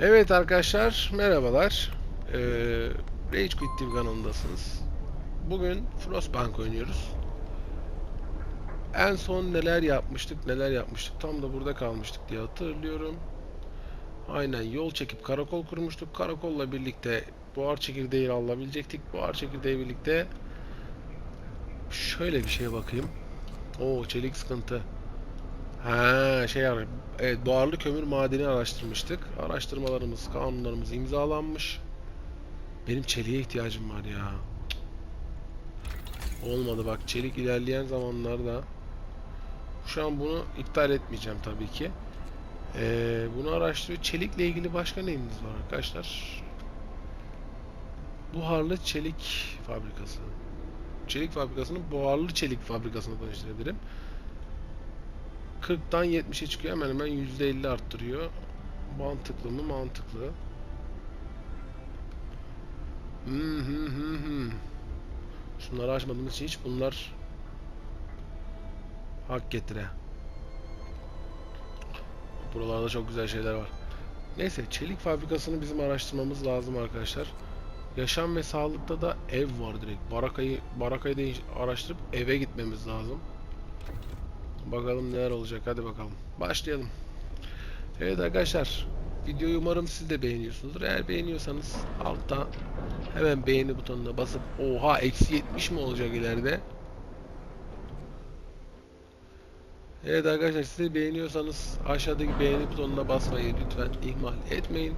Evet arkadaşlar merhabalar. Ee, Rage Quit TV kanalındasınız. Bugün Frostpunk oynuyoruz. En son neler yapmıştık neler yapmıştık tam da burada kalmıştık diye hatırlıyorum. Aynen yol çekip karakol kurmuştuk. Karakolla birlikte buhar çekirdeği alabilecektik. Buhar çekirdeği birlikte şöyle bir şeye bakayım. Oo çelik sıkıntı. Ha şey yani evet buharlı kömür madeni araştırmıştık. Araştırmalarımız, kanunlarımız imzalanmış. Benim çeliğe ihtiyacım var ya. Olmadı bak çelik ilerleyen zamanlarda. Şu an bunu iptal etmeyeceğim tabii ki. Ee, bunu araştırıyor. Çelikle ilgili başka neyimiz var arkadaşlar? Buharlı çelik fabrikası. Çelik fabrikasını buharlı çelik fabrikasına dönüştürebilirim. 40'tan 70'e çıkıyor. Hemen hemen %50 arttırıyor. Mantıklı mı? Mantıklı. Hmm, hmm, hmm, hmm. Şunları açmadığımız için hiç bunlar hak getire. Buralarda çok güzel şeyler var. Neyse çelik fabrikasını bizim araştırmamız lazım arkadaşlar. Yaşam ve sağlıkta da ev var direkt. Barakayı barakayı da araştırıp eve gitmemiz lazım. Bakalım neler olacak. Hadi bakalım. Başlayalım. Evet arkadaşlar. Videoyu umarım siz de beğeniyorsunuzdur. Eğer beğeniyorsanız altta hemen beğeni butonuna basıp oha eksi 70 mi olacak ileride? Evet arkadaşlar siz de beğeniyorsanız aşağıdaki beğeni butonuna basmayı lütfen ihmal etmeyin.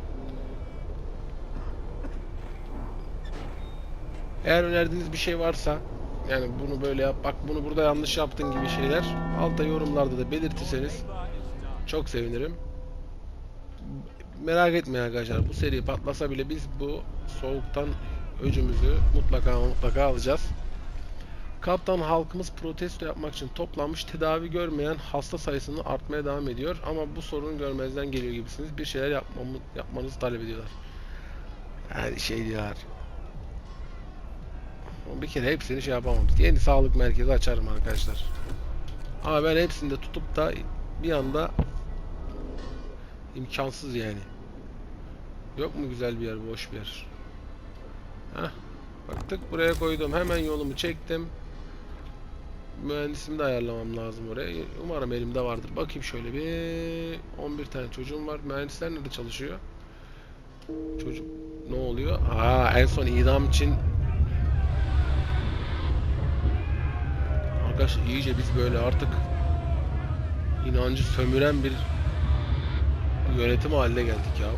Eğer önerdiğiniz bir şey varsa yani bunu böyle yap bak bunu burada yanlış yaptın gibi şeyler altta yorumlarda da belirtirseniz çok sevinirim. Merak etmeyin arkadaşlar bu seri patlasa bile biz bu soğuktan öcümüzü mutlaka mutlaka alacağız. Kaptan halkımız protesto yapmak için toplanmış tedavi görmeyen hasta sayısını artmaya devam ediyor ama bu sorun görmezden geliyor gibisiniz. Bir şeyler yapmamı, yapmanızı talep ediyorlar. Her şey diyorlar. Bir kere hepsini şey yapamam. Yeni sağlık merkezi açarım arkadaşlar. Ama ben hepsini de tutup da bir anda imkansız yani. Yok mu güzel bir yer, boş bir yer? Heh. Baktık buraya koydum. Hemen yolumu çektim. Mühendisimi de ayarlamam lazım oraya. Umarım elimde vardır. Bakayım şöyle bir 11 tane çocuğum var. Mühendisler nerede çalışıyor? Çocuk ne oluyor? Aa en son idam için Arkadaşlar iyice biz böyle artık inancı sömüren bir yönetim haline geldik ya.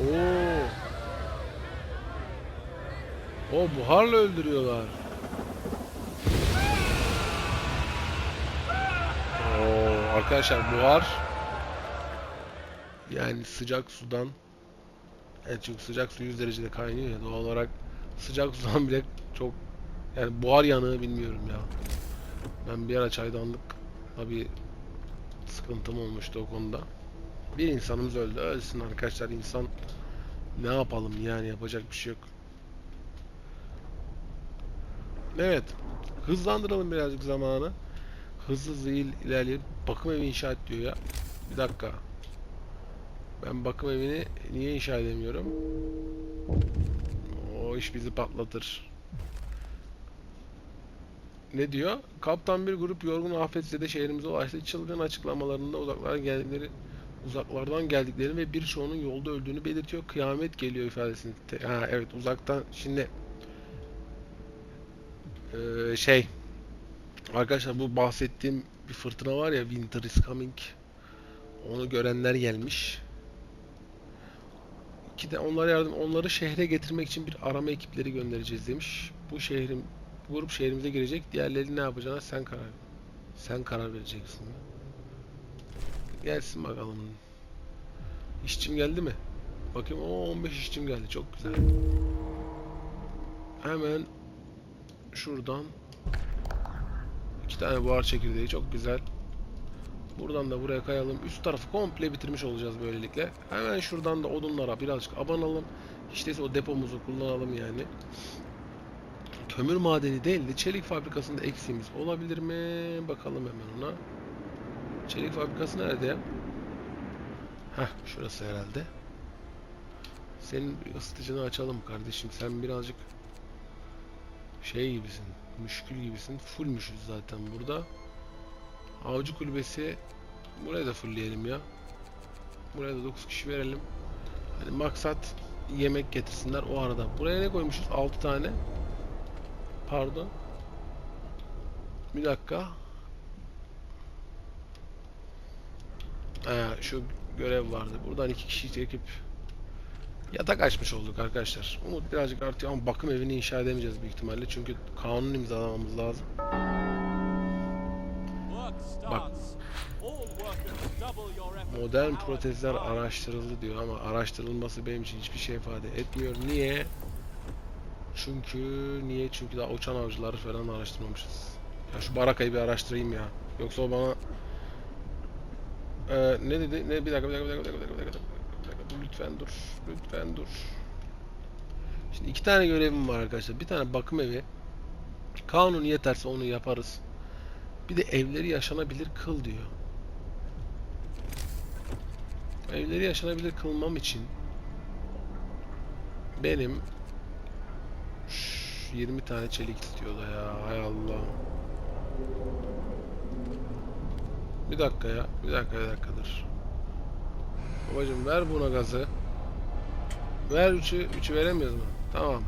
Oo. O buharla öldürüyorlar. Oo, arkadaşlar buhar yani sıcak sudan Evet çünkü sıcak su 100 derecede kaynıyor ya doğal olarak sıcak sudan bile çok yani buhar yanığı bilmiyorum ya. Ben bir ara çaydanlık tabi sıkıntım olmuştu o konuda. Bir insanımız öldü. Ölsün arkadaşlar insan ne yapalım yani yapacak bir şey yok. Evet. Hızlandıralım birazcık zamanı. Hızlı hızlı il- ilerleyelim. Bakım evi inşa et diyor ya. Bir dakika. Ben bakım evini niye inşa edemiyorum? O iş bizi patlatır. Ne diyor? Kaptan bir grup yorgun afetzede şehrimize ulaştı. Çılgın açıklamalarında uzaklardan geldikleri uzaklardan geldiklerini ve birçoğunun yolda öldüğünü belirtiyor. Kıyamet geliyor ifadesini. Ha evet uzaktan şimdi Ee, şey arkadaşlar bu bahsettiğim bir fırtına var ya Winter is coming. Onu görenler gelmiş. De onlara yardım, onları şehre getirmek için bir arama ekipleri göndereceğiz demiş. Bu şehrin, bu grup şehrimize girecek. Diğerleri ne yapacağına sen karar, sen karar vereceksin. Gelsin bakalım. İşçim geldi mi? Bakayım o 15 işçim geldi. Çok güzel. Hemen şuradan iki tane buhar çekirdeği çok güzel. Buradan da buraya kayalım. Üst tarafı komple bitirmiş olacağız böylelikle. Hemen şuradan da odunlara birazcık abanalım. İşte o depomuzu kullanalım yani. kömür madeni değil de çelik fabrikasında eksiğimiz olabilir mi? Bakalım hemen ona. Çelik fabrikası nerede? Heh, şurası herhalde. Senin ısıtıcını açalım kardeşim. Sen birazcık şey gibisin. Müşkül gibisin. Fullmüşüz zaten burada. Avcı kulübesi buraya da fullleyelim ya. Buraya da 9 kişi verelim. Hani maksat yemek getirsinler o arada. Buraya ne koymuşuz? 6 tane. Pardon. Bir dakika. Ee, şu görev vardı. Buradan iki kişiyi çekip yatak açmış olduk arkadaşlar. Umut birazcık artıyor ama bakım evini inşa edemeyeceğiz büyük ihtimalle. Çünkü kanun imzalamamız lazım. Bak. Modern protezler araştırıldı diyor ama araştırılması benim için hiçbir şey ifade etmiyor. Niye? Çünkü niye? Çünkü daha uçan avcıları falan araştırmamışız. Ya şu barakayı bir araştırayım ya. Yoksa o bana Ee, ne dedi? Ne bir dakika bir dakika bir dakika bir dakika bir dakika, bir dakika, Lütfen dur. Lütfen dur. Şimdi iki tane görevim var arkadaşlar. Bir tane bakım evi. Kanun yeterse onu yaparız. Bir de evleri yaşanabilir kıl diyor. Evleri yaşanabilir kılmam için benim Şş, 20 tane çelik istiyor da ya. Hay Allah. Bir dakika ya. Bir dakika bir dakika dur. Babacım ver buna gazı. Ver 3'ü. 3'ü veremiyoruz mu? Tamam.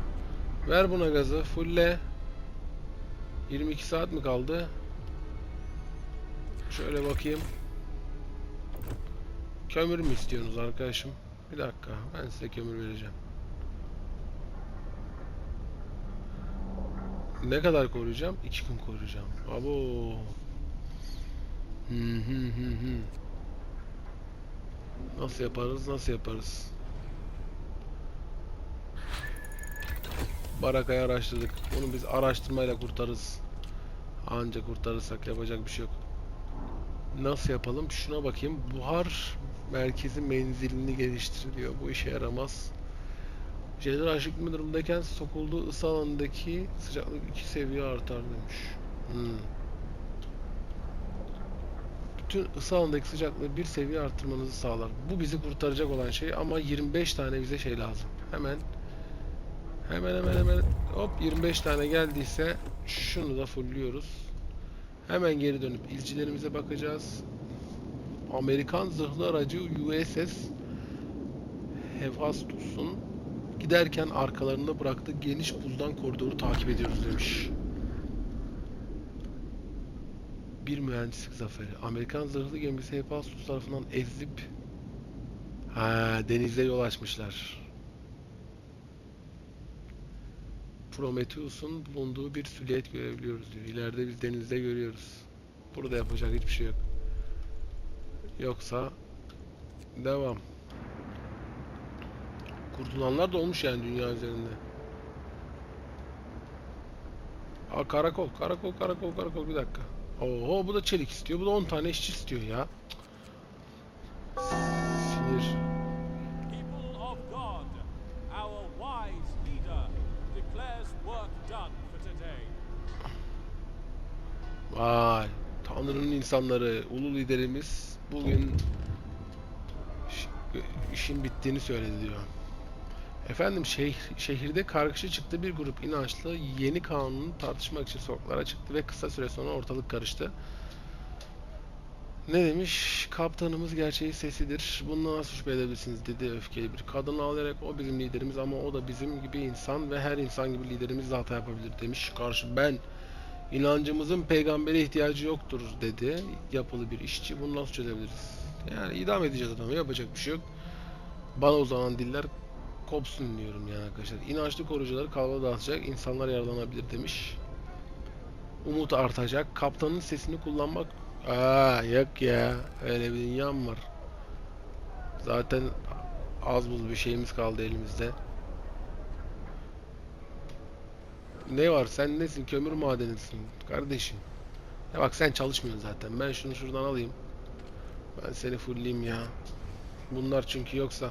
Ver buna gazı. Fulle. 22 saat mi kaldı? Şöyle bakayım. Kömür mü istiyorsunuz arkadaşım? Bir dakika. Ben size kömür vereceğim. Ne kadar koruyacağım? 2 gün koruyacağım. Abo. Hı hı hı hı. Nasıl yaparız? Nasıl yaparız? Barakayı araştırdık. Bunu biz araştırmayla kurtarırız. Anca kurtarırsak yapacak bir şey yok. Nasıl yapalım? Şuna bakayım. Buhar merkezi menzilini geliştir diyor. Bu işe yaramaz. Jeneral aşık bir durumdayken sokulduğu ısı alanındaki sıcaklık 2 seviye artar demiş. Hmm. Bütün ısı alanındaki sıcaklığı bir seviye arttırmanızı sağlar. Bu bizi kurtaracak olan şey ama 25 tane bize şey lazım. Hemen hemen hemen hemen hop 25 tane geldiyse şunu da fullliyoruz. Hemen geri dönüp ilcilerimize bakacağız. Amerikan zırhlı aracı USS Hephaestus'un giderken arkalarında bıraktığı geniş buzdan koridoru takip ediyoruz demiş. Bir mühendislik zaferi. Amerikan zırhlı gemisi Hephaestus tarafından ezilip ha, denize yol açmışlar. Prometheus'un bulunduğu bir silüet görebiliyoruz diyor. İleride biz denizde görüyoruz. Burada yapacak hiçbir şey yok. Yoksa devam. Kurtulanlar da olmuş yani dünya üzerinde. Aa karakol, karakol, karakol, karakol bir dakika. Oho bu da çelik istiyor. Bu da 10 tane işçi istiyor ya. Sinir. Vay. Tanrı'nın insanları, ulu liderimiz bugün iş- işin bittiğini söyledi diyor. Efendim şeh- şehirde kargaşa çıktı bir grup inançlı yeni kanunu tartışmak için sokaklara çıktı ve kısa süre sonra ortalık karıştı. Ne demiş? Kaptanımız gerçeği sesidir. Bundan şüphe edebilirsiniz dedi öfkeli bir kadın ağlayarak o bizim liderimiz ama o da bizim gibi insan ve her insan gibi liderimiz de hata yapabilir demiş. Karşı ben inancımızın peygambere ihtiyacı yoktur dedi. Yapılı bir işçi. Bunu nasıl çözebiliriz? Yani idam edeceğiz adamı. Yapacak bir şey yok. Bana uzanan diller kopsun diyorum yani arkadaşlar. İnançlı koruyucuları kalba dağıtacak. insanlar yaralanabilir demiş. Umut artacak. Kaptanın sesini kullanmak Aa yok ya. Öyle bir dünyam var. Zaten az buz bir şeyimiz kaldı elimizde. Ne var? Sen nesin? Kömür madenisin kardeşim. Ya bak sen çalışmıyorsun zaten. Ben şunu şuradan alayım. Ben seni fullleyeyim ya. Bunlar çünkü yoksa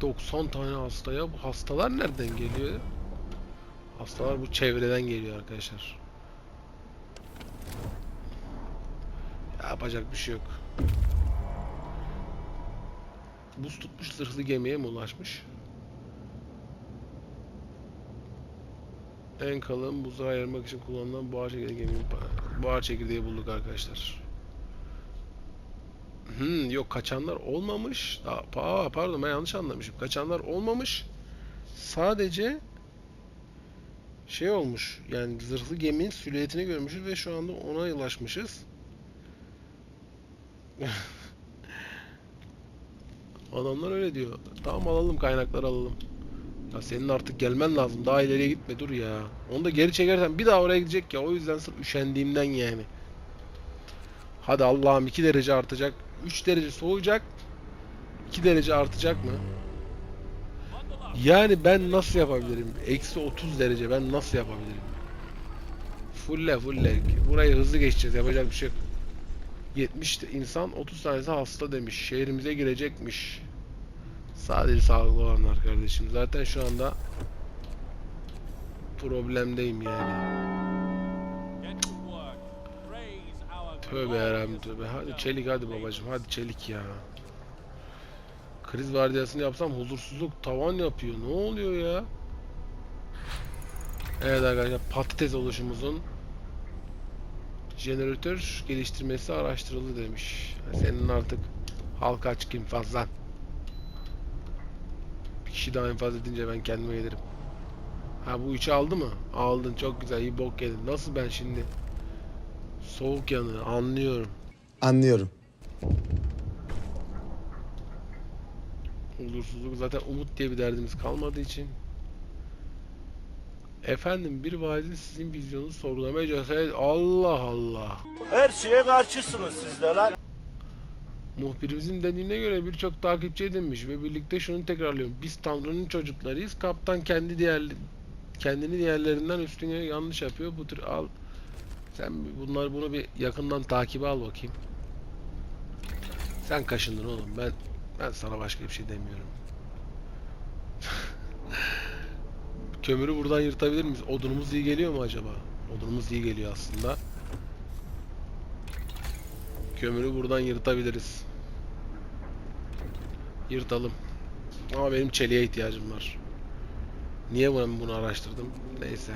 90 tane hastaya bu hastalar nereden geliyor? Hastalar bu çevreden geliyor arkadaşlar. Yapacak bir şey yok. Buz tutmuş zırhlı gemiye mi ulaşmış? En kalın buzu ayırmak için kullanılan buhar çekirdeği buhar çekirdeği bulduk arkadaşlar. Hmm, yok kaçanlar olmamış. Aa, pa- pardon ben yanlış anlamışım. Kaçanlar olmamış. Sadece şey olmuş. Yani zırhlı geminin silüetini görmüşüz ve şu anda ona ulaşmışız. Adamlar öyle diyor. Tamam alalım kaynakları alalım. Ya senin artık gelmen lazım. Daha ileriye gitme dur ya. Onu da geri çekersen bir daha oraya gidecek ya. O yüzden sırf üşendiğimden yani. Hadi Allah'ım 2 derece artacak. 3 derece soğuyacak. 2 derece artacak mı? Yani ben nasıl yapabilirim? Eksi 30 derece ben nasıl yapabilirim? Fulle fulle. Burayı hızlı geçeceğiz. Yapacak bir şey yok. 70 de insan 30 tanesi hasta demiş. Şehrimize girecekmiş. Sadece sağlıklı olanlar kardeşim. Zaten şu anda problemdeyim yani. Tövbe yarabbim tövbe. Hadi çelik hadi babacım. Hadi çelik ya. Kriz vardiyasını yapsam huzursuzluk tavan yapıyor. Ne oluyor ya? Evet arkadaşlar patates oluşumuzun jeneratör geliştirmesi araştırıldı demiş. Senin artık halka açık infazlan. Kişi daha infaz edince ben kendime gelirim. Ha bu üçü aldı mı? Aldın çok güzel iyi bok yedin. Nasıl ben şimdi? Soğuk yanı anlıyorum. Anlıyorum. Huzursuzluk zaten umut diye bir derdimiz kalmadığı için. Efendim bir vaizin sizin vizyonunuzu sorgulamaya cesaret... Allah Allah. Her şeye karşısınız siz de lan. Muhbirimizin dediğine göre birçok takipçi edinmiş ve birlikte şunu tekrarlıyorum. Biz Tanrı'nın çocuklarıyız. Kaptan kendi diğer kendini diğerlerinden üstüne yanlış yapıyor. Bu tür al. Sen bunlar bunu bir yakından takibe al bakayım. Sen kaşındın oğlum. Ben ben sana başka bir şey demiyorum. Kömürü buradan yırtabilir miyiz? Odunumuz iyi geliyor mu acaba? Odunumuz iyi geliyor aslında. Kömürü buradan yırtabiliriz. Yırtalım. Ama benim çeliğe ihtiyacım var. Niye ben bunu araştırdım? Neyse.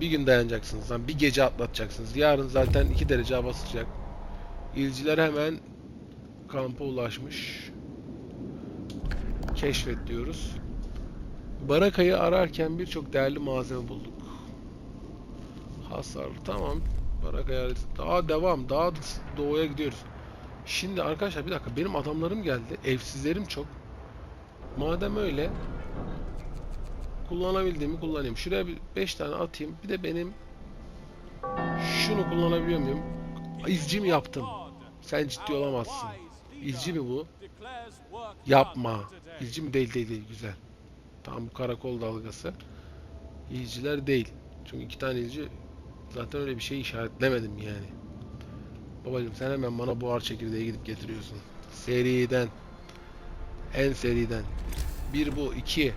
Bir gün dayanacaksınız. lan, bir gece atlatacaksınız. Yarın zaten 2 derece hava sıcak. İlciler hemen kampa ulaşmış. Keşfet diyoruz. Barakayı ararken birçok değerli malzeme bulduk. Hasar tamam. Barakaya daha devam. Daha doğuya gidiyoruz. Şimdi arkadaşlar bir dakika benim adamlarım geldi. Evsizlerim çok. Madem öyle kullanabildiğimi kullanayım. Şuraya bir 5 tane atayım. Bir de benim şunu kullanabiliyor muyum? İzci mi yaptım? Sen ciddi olamazsın. İzci mi bu? Yapma. İzci mi? Değil değil değil. Güzel. Tamam bu karakol dalgası. İzciler değil. Çünkü iki tane izci zaten öyle bir şey işaretlemedim yani. Babacım sen hemen bana buhar çekirdeği gidip getiriyorsun. Seriden. En seriden. Bir bu. iki.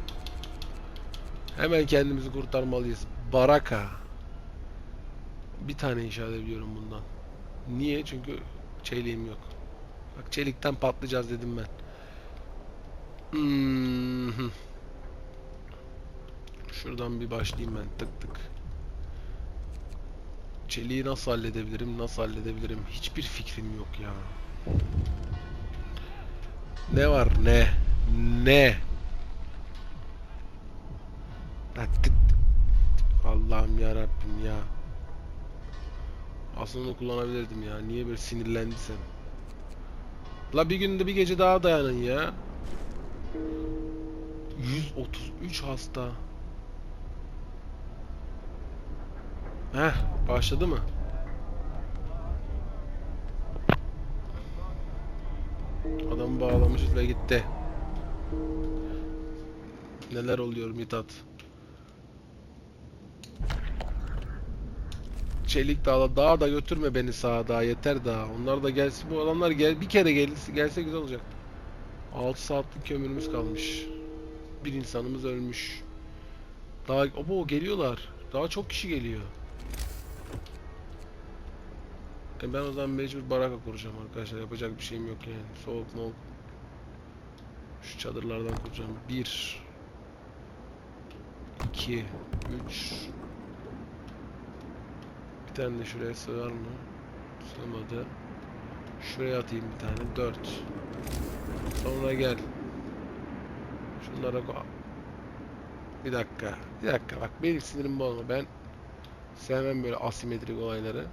Hemen kendimizi kurtarmalıyız. Baraka. Bir tane inşa edebiliyorum bundan. Niye? Çünkü çeliğim yok. Bak çelikten patlayacağız dedim ben. Hmm. Şuradan bir başlayayım ben tık tık. Çeliği nasıl halledebilirim? Nasıl halledebilirim? Hiçbir fikrim yok ya. Ne var ne? Ne? Allah'ım ya Rabbim ya. Aslında onu kullanabilirdim ya. Niye böyle sinirlendiysem. La bir günde bir gece daha dayanın ya. 133 hasta. Heh, başladı mı? Adamı bağlamışız ve gitti. Neler oluyor Mithat? Çelik dağla daha da götürme beni sağa daha yeter daha. Onlar da gelsin bu adamlar gel bir kere gelsin gelse güzel olacak. 6 saatlik kömürümüz kalmış. Bir insanımız ölmüş. Daha obo geliyorlar. Daha çok kişi geliyor. E ben o zaman mecbur baraka kuracağım arkadaşlar. Yapacak bir şeyim yok yani. Soğuk moğuk. Şu çadırlardan kuracağım. Bir. iki, Üç. Bir tane de şuraya sığar mı? Sığmadı. Şuraya atayım bir tane. Dört. Sonra gel. Şunlara ko- Bir dakika. Bir dakika bak benim sinirim bozma. Ben sevmem böyle asimetrik olayları.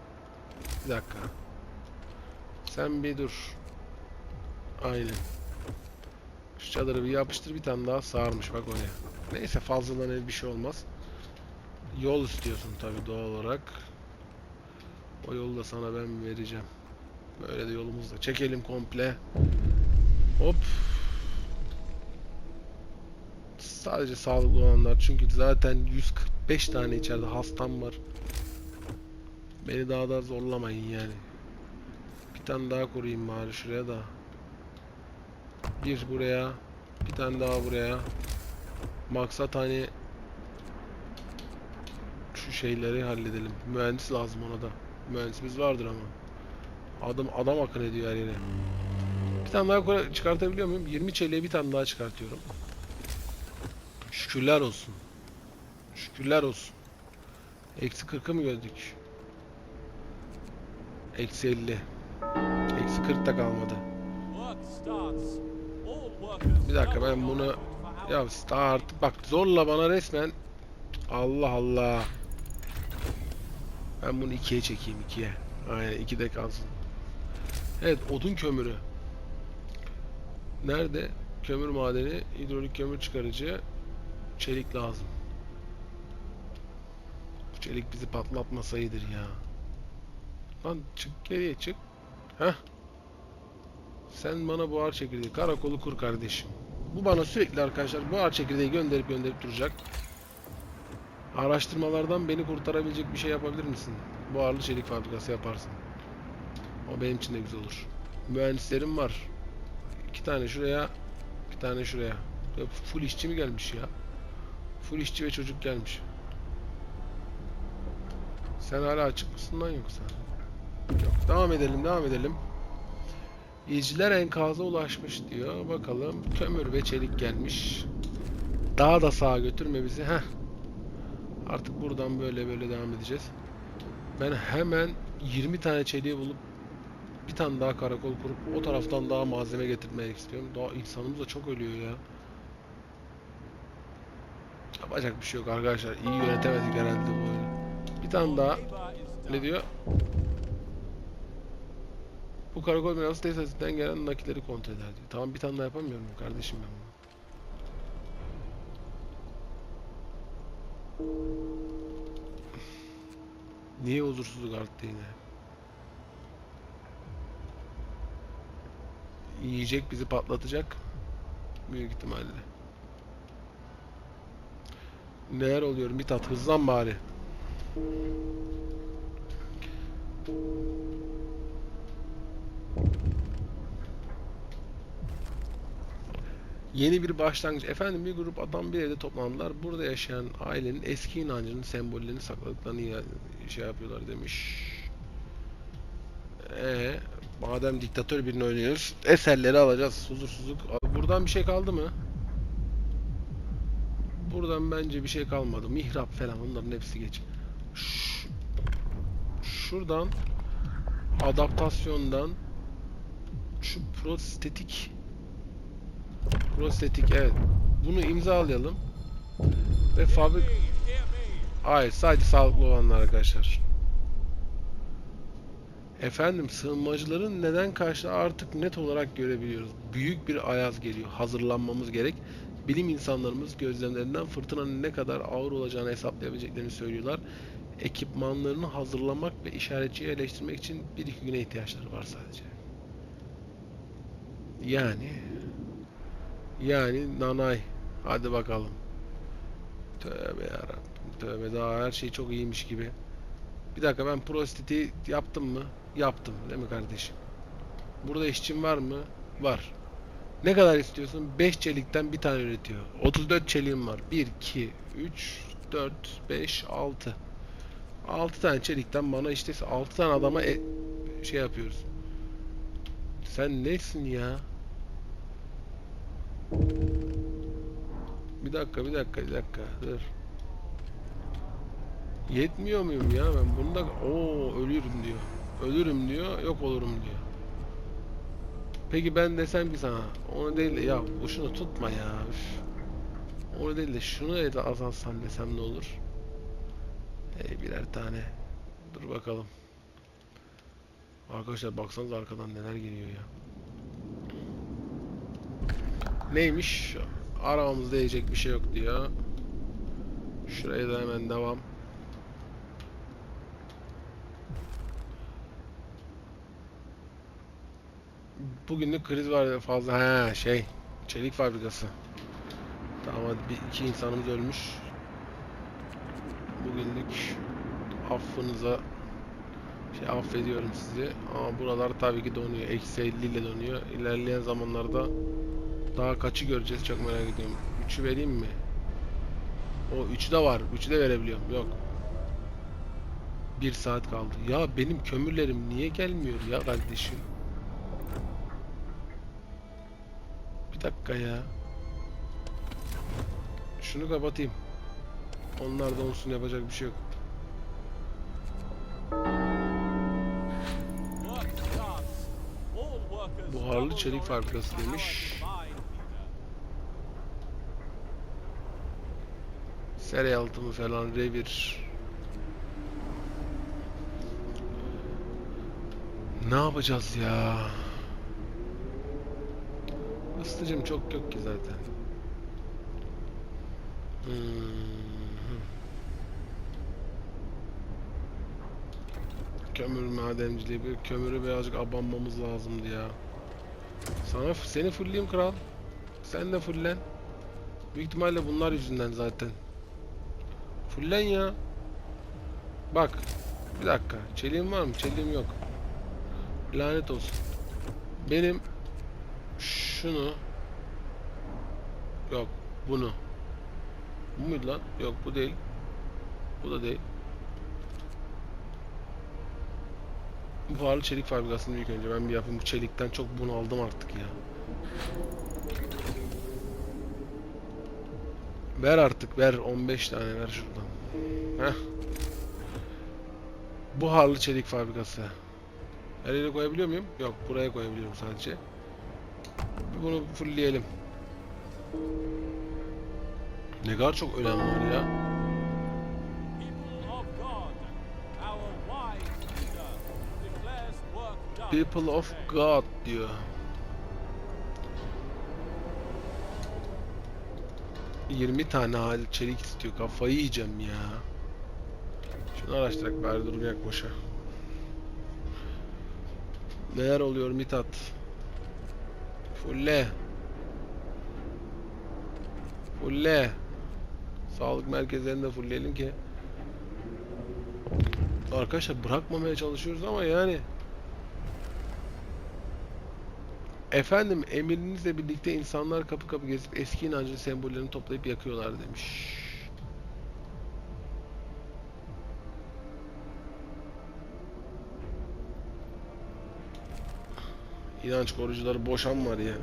Bir dakika. Sen bir dur. Aynen. Şu çadırı bir yapıştır bir tane daha sağarmış bak oraya. Neyse fazladan el bir şey olmaz. Yol istiyorsun tabi doğal olarak. O yolu da sana ben vereceğim. Böyle de yolumuzu da çekelim komple. Hop. Sadece sağlıklı olanlar çünkü zaten 145 tane içeride hastam var. Beni daha da zorlamayın yani. Bir tane daha kurayım bari şuraya da. Bir buraya. Bir tane daha buraya. Maksat hani şu şeyleri halledelim. Mühendis lazım ona da. Mühendisimiz vardır ama. Adam adam akın ediyor her yere. Bir tane daha çıkartabiliyor muyum? 20 çeliğe bir tane daha çıkartıyorum. Şükürler olsun. Şükürler olsun. Eksi 40'ı mı gördük? Eksi 50. Eksi 40 da kalmadı. Bir dakika, ben bunu- Ya start bak zorla bana resmen Allah Allah. Ben bunu ikiye çekeyim ikiye. Aynen ikide kalsın. Evet odun kömürü. Nerede? Kömür madeni, hidrolik kömür çıkarıcı, çelik lazım. Bu çelik bizi patlatmasaydır ya. Lan çık geriye çık. Heh. Sen bana buhar çekirdeği, karakolu kur kardeşim. Bu bana sürekli arkadaşlar buhar çekirdeği gönderip gönderip duracak. Araştırmalardan beni kurtarabilecek bir şey yapabilir misin? Buharlı çelik fabrikası yaparsın. O benim için de güzel olur. Mühendislerim var. İki tane şuraya, bir tane şuraya. Ya full işçi mi gelmiş ya? Full işçi ve çocuk gelmiş. Sen hala açık mısın lan yoksa? Yok. Devam edelim, devam edelim. İzciler enkaza ulaşmış diyor. Bakalım kömür ve çelik gelmiş. Daha da sağa götürme bizi. Heh. Artık buradan böyle böyle devam edeceğiz. Ben hemen 20 tane çeliği bulup bir tane daha karakol kurup o taraftan daha malzeme getirmek istiyorum. Daha insanımız da çok ölüyor ya. Yapacak bir şey yok arkadaşlar. İyi yönetemedik herhalde bu oyunu. Bir tane daha ne diyor? Karakol binası tesisinden gelen nakilleri kontrol eder diyor. Tamam bir tane daha yapamıyorum kardeşim ben bunu. Niye huzursuzluk arttı yine? Yiyecek bizi patlatacak. Büyük ihtimalle. Neler oluyor Mithat hızlan bari. Yeni bir başlangıç. Efendim bir grup adam bir evde toplandılar. Burada yaşayan ailenin eski inancının sembollerini sakladıklarını ya- şey yapıyorlar demiş. Ee, madem diktatör birini oynuyoruz, eserleri alacağız. Huzursuzluk. Buradan bir şey kaldı mı? Buradan bence bir şey kalmadı. Mihrap falan onların hepsi geç. Ş- şuradan adaptasyondan şu prostetik prostetik evet. Bunu imzalayalım. Ve fabrik hayır sadece sağlıklı olanlar arkadaşlar. Efendim sığınmacıların neden karşı artık net olarak görebiliyoruz? Büyük bir ayaz geliyor. Hazırlanmamız gerek. Bilim insanlarımız gözlemlerinden fırtınanın ne kadar ağır olacağını hesaplayabileceklerini söylüyorlar. Ekipmanlarını hazırlamak ve işaretçiyi eleştirmek için bir iki güne ihtiyaçları var sadece. Yani yani nanay. Hadi bakalım. Tövbe yarabbim. Tövbe daha her şey çok iyiymiş gibi. Bir dakika ben prostiti yaptım mı? Yaptım. Değil mi kardeşim? Burada işçim var mı? Var. Ne kadar istiyorsun? 5 çelikten bir tane üretiyor. 34 çeliğim var. 1, 2, 3, 4, 5, 6. 6 tane çelikten bana işte 6 tane adama e- şey yapıyoruz. Sen nesin ya? Bir dakika, bir dakika, bir dakika. Dur. Yetmiyor muyum ya ben bunda? Oo ölürüm diyor. Ölürüm diyor, yok olurum diyor. Peki ben desem ki sana, onu değil de ya bu şunu tutma ya. üf. Onu değil de şunu da azaltsan desem ne olur? Hey birer tane. Dur bakalım. Arkadaşlar baksanız arkadan neler geliyor ya. Neymiş? Aramamızda yiyecek bir şey yok diyor. Şuraya da hemen devam. Bugünlük kriz var fazla. Ha şey. Çelik fabrikası. Tamam hadi bir iki insanımız ölmüş. Bugünlük affınıza şey affediyorum sizi. Ama buralar tabii ki donuyor. Eksi 50 ile donuyor. İlerleyen zamanlarda daha kaçı göreceğiz çok merak ediyorum. 3'ü vereyim mi? O 3'ü de var. 3'ü de verebiliyorum. Yok. 1 saat kaldı. Ya benim kömürlerim niye gelmiyor ya kardeşim? Bir dakika ya. Şunu kapatayım. Onlar da olsun yapacak bir şey yok. Buharlı çelik fabrikası demiş. Sere yalıtımı falan revir. Ne yapacağız ya? Isıtıcım çok yok ki zaten. Hmm. Kömür madenciliği bir kömürü birazcık abanmamız lazımdı ya. Sana seni fullleyeyim kral. Sen de fullen. Büyük ihtimalle bunlar yüzünden zaten. Fullen ya. Bak. Bir dakika. Çeliğim var mı? Çeliğim yok. Lanet olsun. Benim şunu yok bunu bu muydu lan? Yok bu değil. Bu da değil. Buharlı çelik fabrikasını ilk önce ben bir yapayım. Bu çelikten çok bunaldım artık ya. Ver artık ver 15 tane ver şuradan. Heh. Buharlı çelik fabrikası. Her yere koyabiliyor muyum? Yok buraya koyabiliyorum sadece. Bunu fullleyelim. Ne kadar çok önem var ya. People of God, our ...20 tane hal çelik istiyor. Kafayı yiyeceğim ya. Şunu araştırak bari durmayak boşa. Neler oluyor Mithat? Fulle. Fulle. Sağlık merkezlerini de fullleyelim ki. Arkadaşlar bırakmamaya çalışıyoruz ama yani Efendim emirinizle birlikte insanlar kapı kapı gezip eski inancın sembollerini toplayıp yakıyorlar demiş. İnanç korucuları boşan var ya.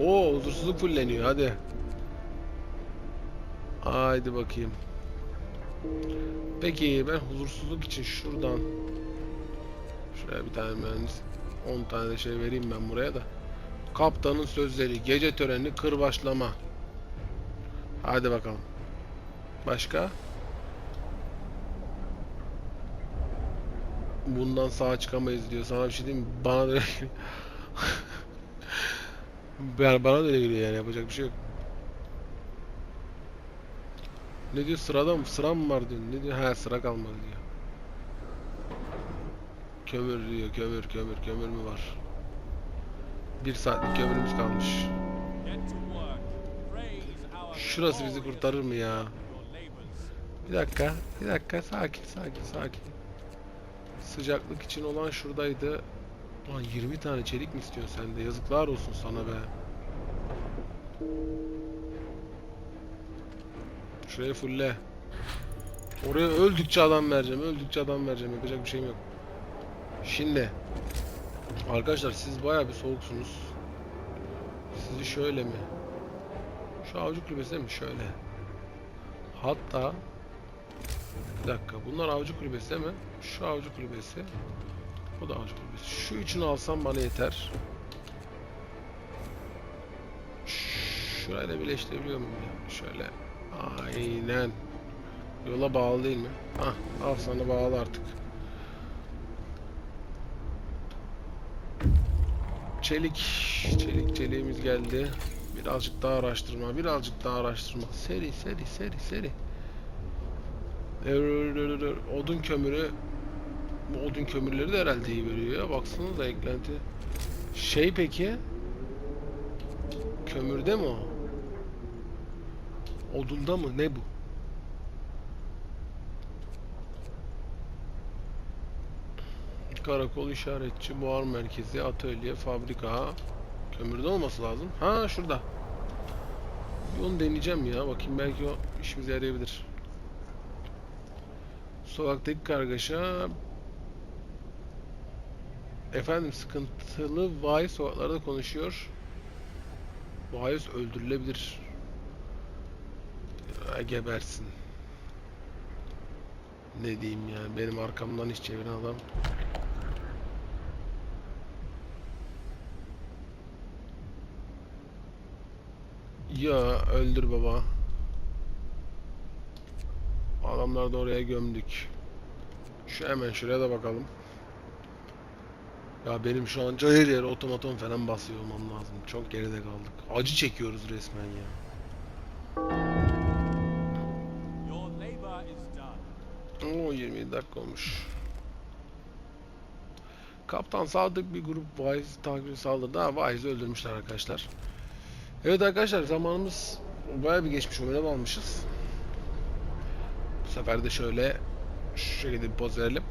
Oo huzursuzluk fulleniyor hadi. Haydi bakayım. Peki ben huzursuzluk için şuradan şuraya bir tane mühendis 10 tane de şey vereyim ben buraya da. Kaptanın sözleri, gece töreni, kırbaçlama. Hadi bakalım. Başka? Bundan sağa çıkamayız diyor. Sana bir şey diyeyim mi? Bana da. Ben- Bana da öyle geliyor yani yapacak bir şey yok. Ne diyor sırada mı? Sıra mı var diyor. Ne diyor? He sıra kalmadı diyor. Kömür diyor. Kömür kömür kömür mü var? Bir saatlik kömürümüz kalmış. Şurası bizi kurtarır mı ya? Bir dakika, bir dakika, sakin, sakin, sakin. Sıcaklık için olan şuradaydı. Ulan 20 tane çelik mi istiyorsun sen de? Yazıklar olsun sana be. Şuraya fulle. Oraya öldükçe adam vereceğim, öldükçe adam vereceğim. Yapacak bir şeyim yok. Şimdi arkadaşlar siz bayağı bir soğuksunuz. Sizi şöyle mi? Şu avcı kulübesi mi? Şöyle. Hatta bir dakika. Bunlar avcı kulübesi mi? Şu avcı kulübesi. O da avcı kulübesi. Şu üçünü alsam bana yeter. Şurayla birleştirebiliyor muyum ya? Şöyle. Aynen. Yola bağlı değil mi? Hah, al sana bağlı artık. Çelik, çelik, çeliğimiz geldi. Birazcık daha araştırma, birazcık daha araştırma. Seri, seri, seri, seri. Odun kömürü bu odun kömürleri de herhalde iyi veriyor ya. Baksana da eklenti. Şey peki? Kömürde mi o? Odunda mı? Ne bu? Karakol işaretçi, buhar merkezi, atölye, fabrika. Kömürde olması lazım. Ha şurada. Bir Onu deneyeceğim ya. Bakayım belki o işimize yarayabilir. Sokaktaki kargaşa Efendim sıkıntılı vay sokaklarda konuşuyor. Vayus öldürülebilir. Ya, gebersin. Ne diyeyim yani benim arkamdan iş çeviren adam. Ya öldür baba. Adamlar da oraya gömdük. Şu hemen şuraya da bakalım. Ya benim şu an cayır yer otomaton falan basıyor olmam lazım. Çok geride kaldık. Acı çekiyoruz resmen ya. Oo 27 dakika olmuş. Kaptan sadık bir grup Wise takip saldırdı. Ha Wise'ı öldürmüşler arkadaşlar. Evet arkadaşlar zamanımız bayağı bir geçmiş. Öyle almışız. Bu sefer de şöyle şu şekilde bir poz verelim.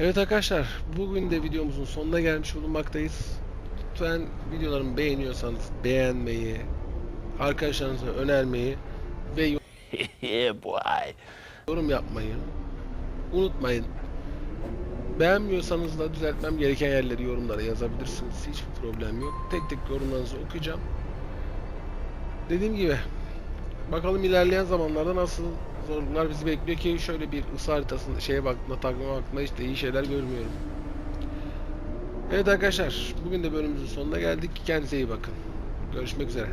Evet arkadaşlar bugün de videomuzun sonuna gelmiş bulunmaktayız. Lütfen videolarımı beğeniyorsanız beğenmeyi, arkadaşlarınıza önermeyi ve yorum yapmayı unutmayın. Beğenmiyorsanız da düzeltmem gereken yerleri yorumlara yazabilirsiniz. Hiçbir problem yok. Tek tek yorumlarınızı okuyacağım. Dediğim gibi bakalım ilerleyen zamanlarda nasıl zorluklar bizi bekliyor ki şöyle bir ısı haritasında şeye baktığımda takvime baktığımda hiç de iyi şeyler görmüyorum. Evet arkadaşlar bugün de bölümümüzün sonuna geldik. Kendinize iyi bakın. Görüşmek üzere.